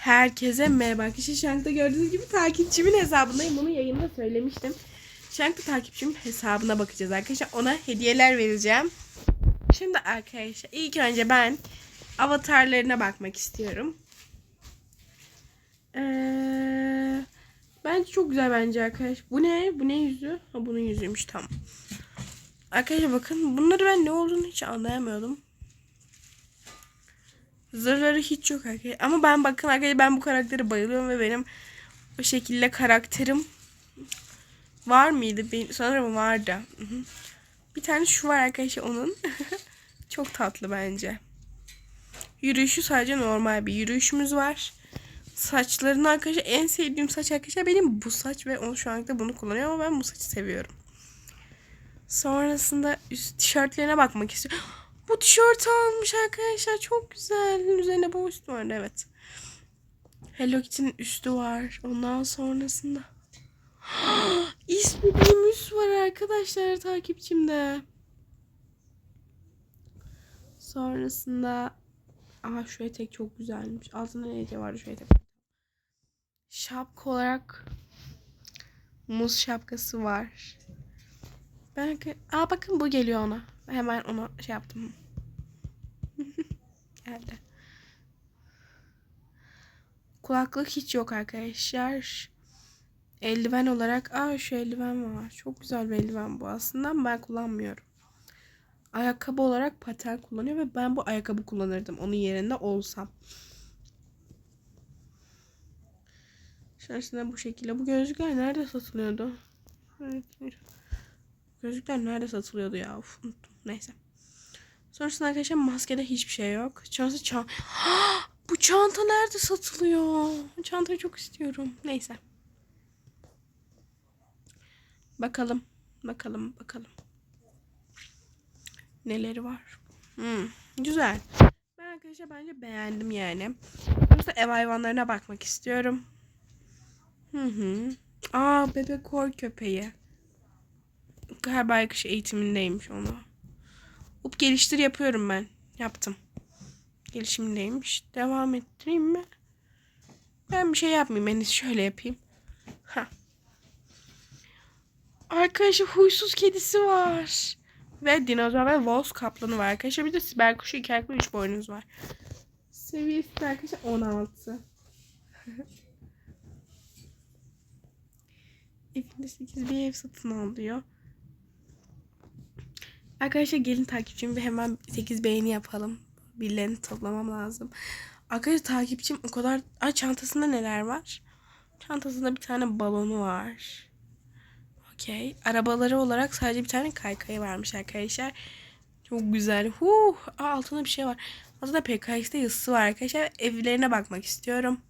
Herkese merhaba arkadaşlar. Shank'ta gördüğünüz gibi takipçimin hesabındayım. Bunu yayında söylemiştim. Shank'ta takipçimin hesabına bakacağız arkadaşlar. Ona hediyeler vereceğim. Şimdi arkadaşlar ilk önce ben avatarlarına bakmak istiyorum. Ee, bence çok güzel bence arkadaş. Bu ne? Bu ne yüzü? Ha bunun yüzüymüş tamam. Arkadaşlar bakın bunları ben ne olduğunu hiç anlayamıyordum. Zırhları hiç yok arkadaşlar. Ama ben bakın arkadaşlar ben bu karaktere bayılıyorum ve benim o şekilde karakterim var mıydı? Benim, sanırım vardı. Bir tane şu var arkadaşlar onun. Çok tatlı bence. Yürüyüşü sadece normal bir yürüyüşümüz var. Saçlarını arkadaşlar en sevdiğim saç arkadaşlar benim bu saç ve onu şu anda bunu kullanıyorum ama ben bu saçı seviyorum. Sonrasında üst tişörtlerine bakmak istiyorum. Bu tişört almış arkadaşlar çok güzel. Üzerine bu üstü var evet. Hello Kitty'nin üstü var. Ondan sonrasında İstediğimiz var arkadaşlar takipçimde. Sonrasında Aha şu etek çok güzelmiş. Altında ne hediye vardı şu etek. Şapka olarak muz şapkası var. Ben Aa bakın bu geliyor ona. Hemen ona şey yaptım. Geldi. Kulaklık hiç yok arkadaşlar. Eldiven olarak aa şu eldiven var. Çok güzel bir eldiven bu aslında ben kullanmıyorum. Ayakkabı olarak paten kullanıyor ve ben bu ayakkabı kullanırdım onun yerinde olsam. Şansına bu şekilde. Bu gözlükler nerede satılıyordu? Gözlükler nerede satılıyordu ya? Uf, unuttum. Neyse. Sonrasında arkadaşlar maskede hiçbir şey yok. Çantası çan... bu çanta nerede satılıyor? Çantayı çok istiyorum. Neyse. Bakalım. Bakalım. Bakalım. Neleri var? Hmm, güzel. Ben arkadaşlar bence beğendim yani. Yoksa ev hayvanlarına bakmak istiyorum. Hı hı. Aa bebek kor köpeği. Galiba kış eğitimindeymiş onu. Up geliştir yapıyorum ben. Yaptım. Gelişimdeymiş. Devam ettireyim mi? Ben bir şey yapmayayım. En şöyle yapayım. Ha. Arkadaşlar huysuz kedisi var. Ve dinozor ve Vols kaplanı var arkadaşlar. Bir de siber kuşu iki ayaklı üç boynuz var. Seviyesi de arkadaşlar 16. Evinde 8 bir ev satın alıyor. Arkadaşlar gelin takipçim ve hemen 8 beğeni yapalım. Birilerini toplamam lazım. Arkadaşlar takipçim o kadar... Ay çantasında neler var? Çantasında bir tane balonu var. Okey. Arabaları olarak sadece bir tane kaykayı varmış arkadaşlar. Çok güzel. Huh. Aa, altında bir şey var. Altında PKX'de yazısı var arkadaşlar. Evlerine bakmak istiyorum.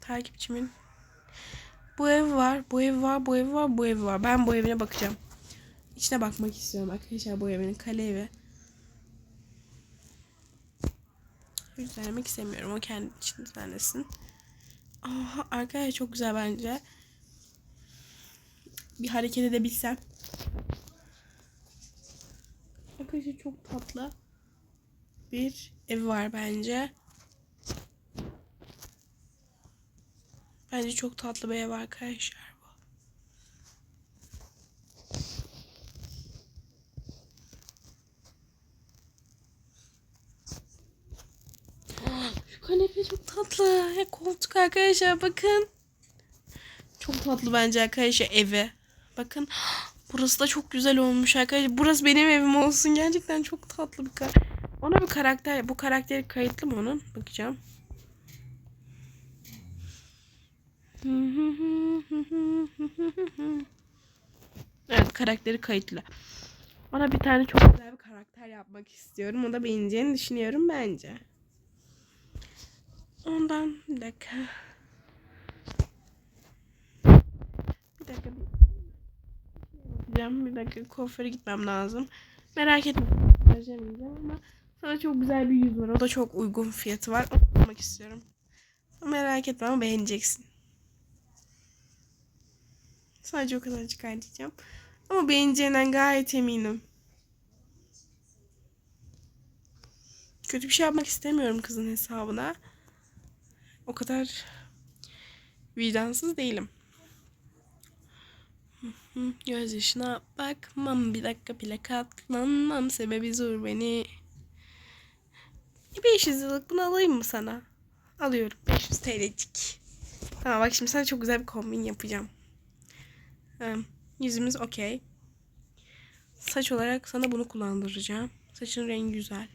Takipçimin. Bu ev var. Bu ev var. Bu ev var. Bu ev var. Ben bu evine bakacağım. İçine bakmak istiyorum arkadaşlar bu evinin kale evi. Düzenlemek istemiyorum. O kendi için düzenlesin. Aha arkadaşlar çok güzel bence. Bir hareket edebilsem. Arkadaşlar çok tatlı bir ev var bence. Bence çok tatlı bir ev arkadaşlar bu. Şu kanepe çok tatlı. Ya koltuk arkadaşlar bakın. Çok tatlı bence arkadaşlar evi. Bakın burası da çok güzel olmuş arkadaşlar. Burası benim evim olsun. Gerçekten çok tatlı bir karakter. Ona bir karakter. Bu karakteri kayıtlı mı onun? Bakacağım. Evet karakteri kayıtlı. Ona bir tane çok güzel bir karakter yapmak istiyorum. O da beğeneceğini düşünüyorum bence. Ondan bir dakika. Bir dakika. Bir dakika kuaföre gitmem lazım. Merak etme. Harcamayacağım ama sana çok güzel bir yüz var. O da çok uygun fiyatı var. Onu almak istiyorum. Merak etme ama beğeneceksin. Sadece o kadar çıkartacağım. Ama beğeneceğinden gayet eminim. Kötü bir şey yapmak istemiyorum kızın hesabına. O kadar vicdansız değilim. Hı, Gözyaşına bakmam bir dakika bile katlanmam sebebi zor beni. 500 liralık bunu alayım mı sana? Alıyorum 500 TL'cik. Tamam bak şimdi sana çok güzel bir kombin yapacağım. Yüzümüz okey. Saç olarak sana bunu kullandıracağım. Saçın rengi güzel.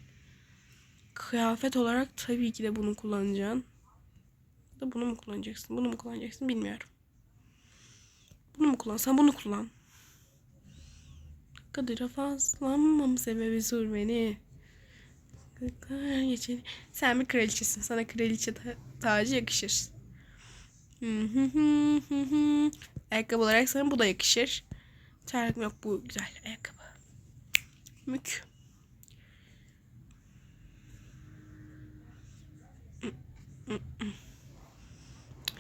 Kıyafet olarak tabii ki de bunu kullanacaksın. Da bunu mu kullanacaksın? Bunu mu kullanacaksın bilmiyorum. Bunu mu kullan? Sen bunu kullan. Kadıra fazlamam sebebi zor beni. Geçeni. Sen bir kraliçesin. Sana kraliçe ta- tacı yakışır. Ayakkabı olarak sana bu da yakışır. Terlik yok bu güzel ayakkabı. Mük.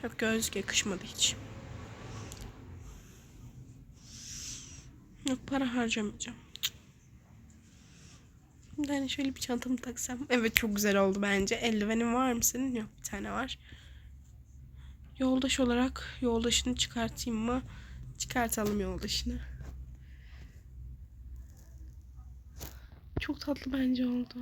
Yok gözlük yakışmadı hiç. Yok para harcamayacağım. Tane şöyle bir çantamı taksam. Evet çok güzel oldu bence. Eldivenin var mı senin? Yok bir tane var. Yoldaş olarak yoldaşını çıkartayım mı? Çıkartalım yoldaşını. Çok tatlı bence oldu.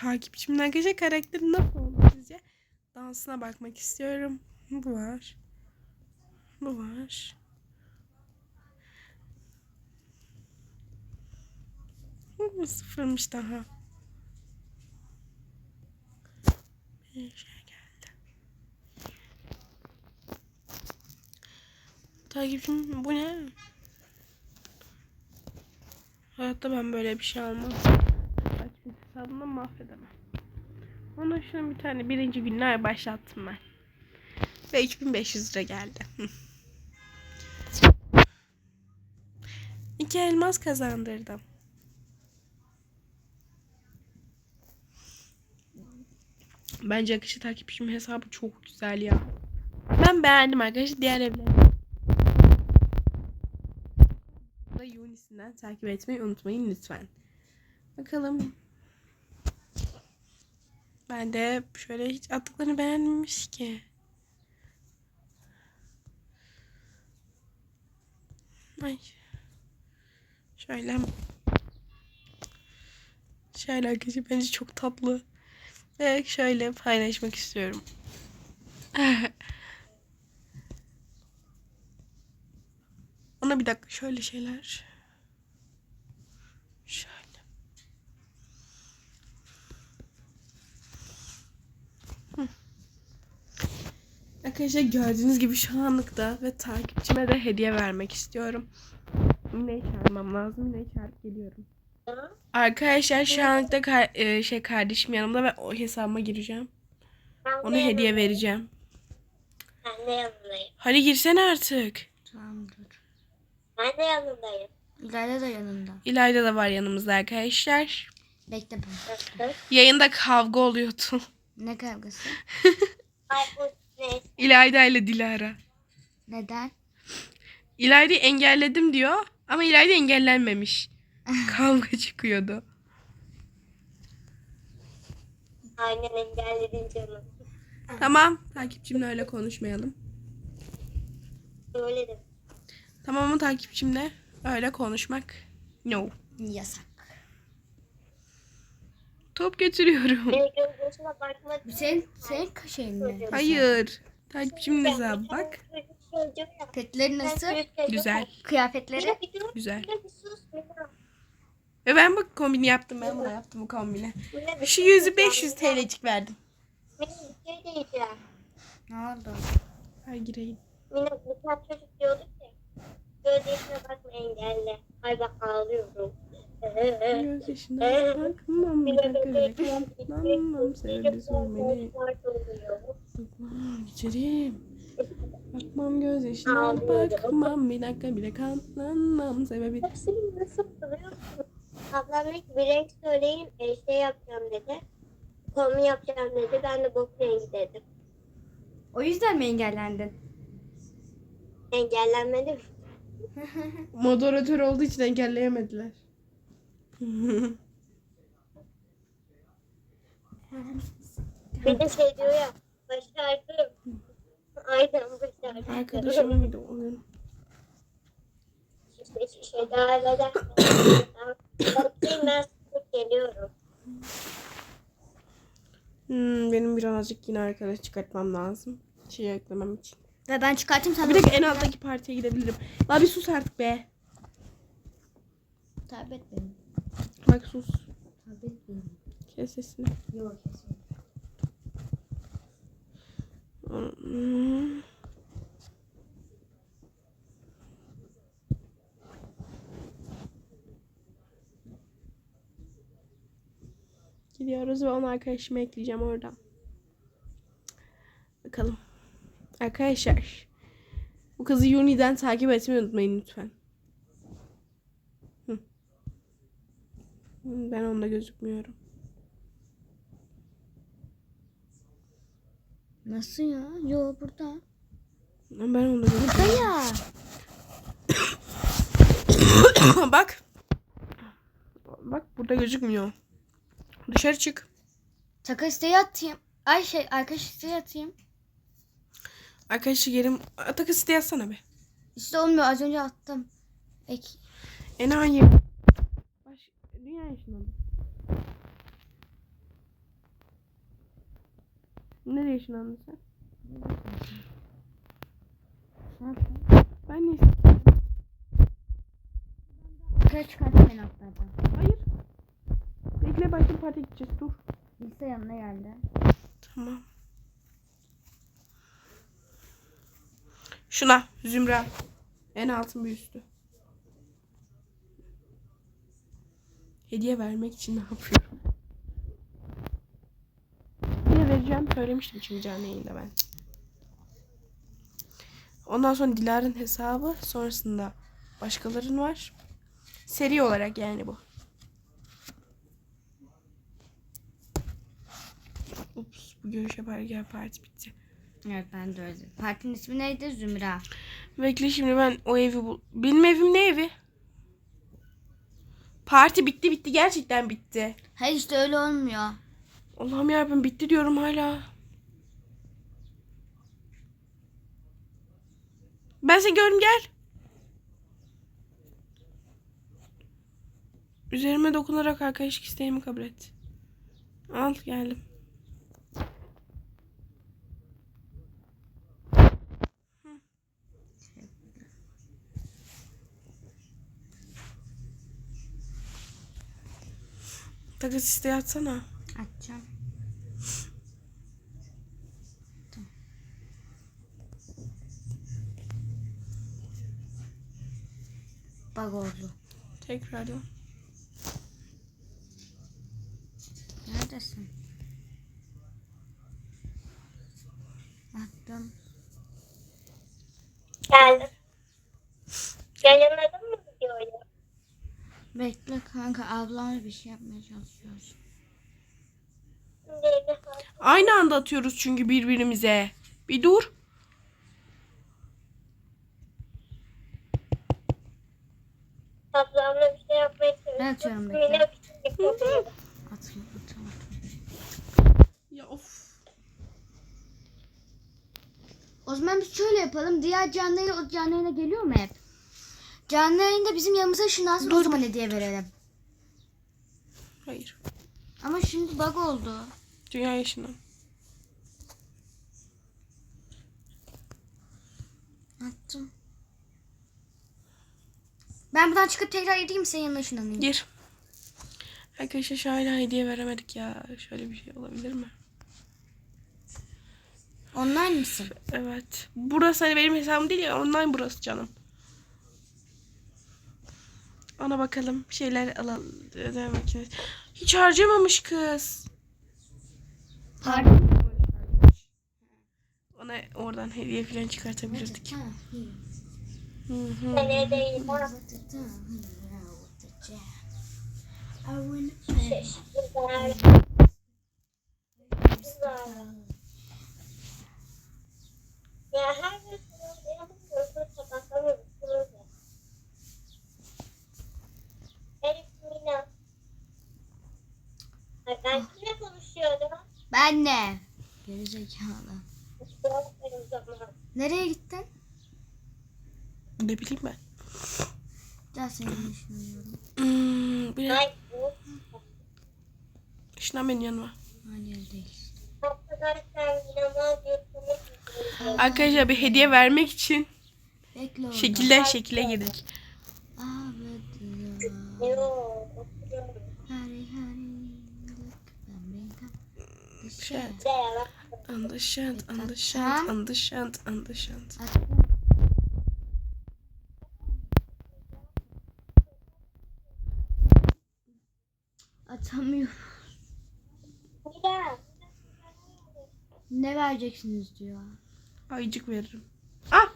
Takipçimin arkadaşlar karakteri nasıl oldu sizce? Dansına bakmak istiyorum. Bu var. Bu var. Bu sıfırmış daha. Bir şey geldi. Takipçim bu ne? Hayatta ben böyle bir şey almam. Hesabını mahvedemem. Ona şunu bir tane birinci günler başlattım ben. Ve 3500 lira geldi. İki elmas kazandırdım. Bence akışı takipçim hesabı çok güzel ya. Ben beğendim arkadaşlar. Diğer evleri. da Yunisi'nden takip etmeyi unutmayın lütfen. Bakalım. Ben de şöyle hiç attıklarını beğenmemiş ki. Ay. Şöyle. Şöyle arkadaşlar bence çok tatlı. Ve şöyle paylaşmak istiyorum. Ona bir dakika şöyle şeyler. Arkadaşlar gördüğünüz gibi şu anlıkta ve takipçime de hediye vermek istiyorum. Mine'yi çağırmam lazım. Mine'yi çağırıp geliyorum. Arkadaşlar şu anlıkta kar- e, şey kardeşim yanımda ve o hesabıma gireceğim. Ona hediye vereceğim. Ben de yanındayım. Hadi girsene artık. Tamam dur. Ben de yanındayım. İlayda da yanında. İlayda da var yanımızda arkadaşlar. Bekle ben. Yayında kavga oluyordu. Ne kavgası? Ay bu ne? İlayda ile Dilara. Neden? İlayda'yı engelledim diyor ama İlayda engellenmemiş. Kavga çıkıyordu. Aynen engelledin canım. Tamam takipçimle öyle konuşmayalım. Öyle de. Tamam mı takipçimle öyle konuşmak? No. Yasak. Top götürüyorum. Benim gözüme bakmak Bu senin, senin şeyin mi? Hayır. Takipçimin hesabı bak. Petleri nasıl? Güzel. Kıyafetleri? Güzel. Ve ben bu kombini yaptım. Ben buna yaptım bu kombini. Şu şey yüzü diyeceğim. 500 TL'cik verdim. Şey diyeceğim. Ne oldu? Ay gireyim. Mine bir tane çocuk diyordu ki. Gözyaşına bakma engelle. Ay bak ağlıyorum. Göz yaşına bakmam bir dakika bile katlanmam sebebi zor beni. Bakmam geçerim. Bakmam göz yaşına bakmam bir dakika bile katlanmam sebebi. Hepsini nasıl biliyor musun? Ablam ki bir renk söyleyin e, şey yapacağım dedi. Komu yapacağım dedi. Ben de bok rengi dedim. O yüzden mi engellendin? Engellenmedim. Moderatör olduğu için engelleyemediler. Bir de şey diyor ya. Başardım. Aynen başardım. Arkadaşım mıydı oyun? İşte şişe daha eder. Bakayım ben geliyorum. Hmm, benim birazcık yine arkadaş çıkartmam lazım. Şey eklemem için. Ve ben çıkartayım sen Bir de. dakika en alttaki partiye gidebilirim. La bir sus artık be. Tablet benim. Bak sus. Kes sesini. Gidiyoruz ve onu arkadaşıma ekleyeceğim oradan. Bakalım. Arkadaşlar. Bu kızı Uni'den takip etmeyi unutmayın lütfen. Hı. Hı, Ben onda gözükmüyorum. Nasıl ya? Yo burada. Ben onda gözükmüyorum. Burada ya. Bak. Bak burada gözükmüyor. Dışarı çık. Takı isteği atayım. Ay şey arkadaş isteği atayım. Arkadaşlar yerim... Atak iste yazsana be. İşte olmuyor az önce attım. Ek. Enayi. Dünya yaşındadı. Nereye yaşlandın sen? Ne? Ben niye istedim? Arkadaş çıkartayım ben atlardan. Hayır. Bekle başka bir partiye gideceğiz. Dur. Lise yanına geldi. Tamam. Şuna. Zümra. En altın bir üstü. Hediye vermek için ne yapıyorum? Hediye vereceğim söylemiştim çünkü canlı yayında ben. Ondan sonra Dilara'nın hesabı sonrasında başkalarının var. Seri olarak yani bu. Ups bu görüş yaparken parti bitti. Evet ben de öyle. Partinin ismi neydi? Zümra. Bekle şimdi ben o evi bul... Benim evim ne evi? Parti bitti bitti gerçekten bitti. Hayır işte öyle olmuyor. Allah'ım yarabbim bitti diyorum hala. Ben seni gördüm gel. Üzerime dokunarak arkadaşlık isteğimi kabul et. Al geldim. Hı. Takas isteği atsana. Açacağım. Tamam. Bug oldu. Tekrardan. Neredesin? Attım. Geldim. Yayınladın mı videoyu? Bekle kanka ablamla bir şey yapmaya çalışıyoruz. Aynı anda atıyoruz çünkü birbirimize. Bir dur. ablamla bir şey yapmaya çalışıyorum. Ben atıyorum, bekle. Şey atayım atayım. Ya of. O zaman biz şöyle yapalım. Diğer canlı o canlı geliyor mu hep? Canlı yayında bizim yanımıza ışınlansın o zaman hediye verelim. Hayır. Ama şimdi bug oldu. Dünya yaşından. Attım. Ben buradan çıkıp tekrar edeyim senin yanına ışınlanayım. Gir. Arkadaşlar şu hala hediye veremedik ya. Şöyle bir şey olabilir mi? Online mısın? Evet. Burası hani benim hesabım değil ya. Online burası canım. Ona bakalım. Şeyler alalım. Ödeme makinesi. Hiç harcamamış kız. Pardon. Ona oradan hediye falan çıkartabilirdik. Hı hı. ha. Güzel. Güzel. Ya her gün sabahları sabahları anne. Gerizekalı. Nereye gittin? Ne bileyim ben. Gel senin düşünüyorum. Hmm, bir. Işınlan benim yanıma. Hayır değil. Arkadaşlar bir hediye vermek için Bekle orada. şekilden şekile girdik. Oturuyorum. Hari hari. look, ben benim. Şey. Bir de yalan. Understand, Tamam. understand, understand, understand. Atamıyorum. Mira. Ne vereceksiniz diyor. Ayıcık veririm. Ah!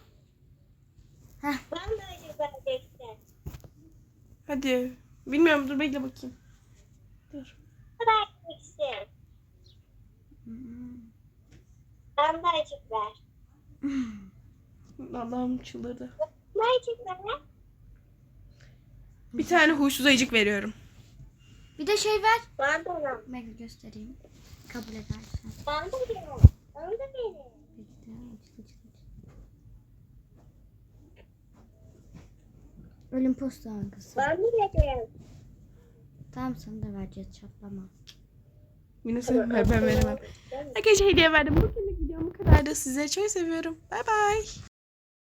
Ben de acı vereceksin. Hadi. Bilmiyorum dur bekle bakayım. Dur. Vereceksin. Ben de acık ver. Allah'ım çıldırdı. Ne acık ver? Bir tane huysuz ayıcık veriyorum. Bir de şey ver. Ben de ona. Ben göstereyim. Kabul edersen. Ben de verin. Ben de verin. Ölüm posta hankısı. Ben de. Tamam sana da vereceğiz çatlama. Yine sen ver ben veremem. Arkadaşlar hediye verdim. Bugünlük videom bu kadar da size çok seviyorum. Bay bay.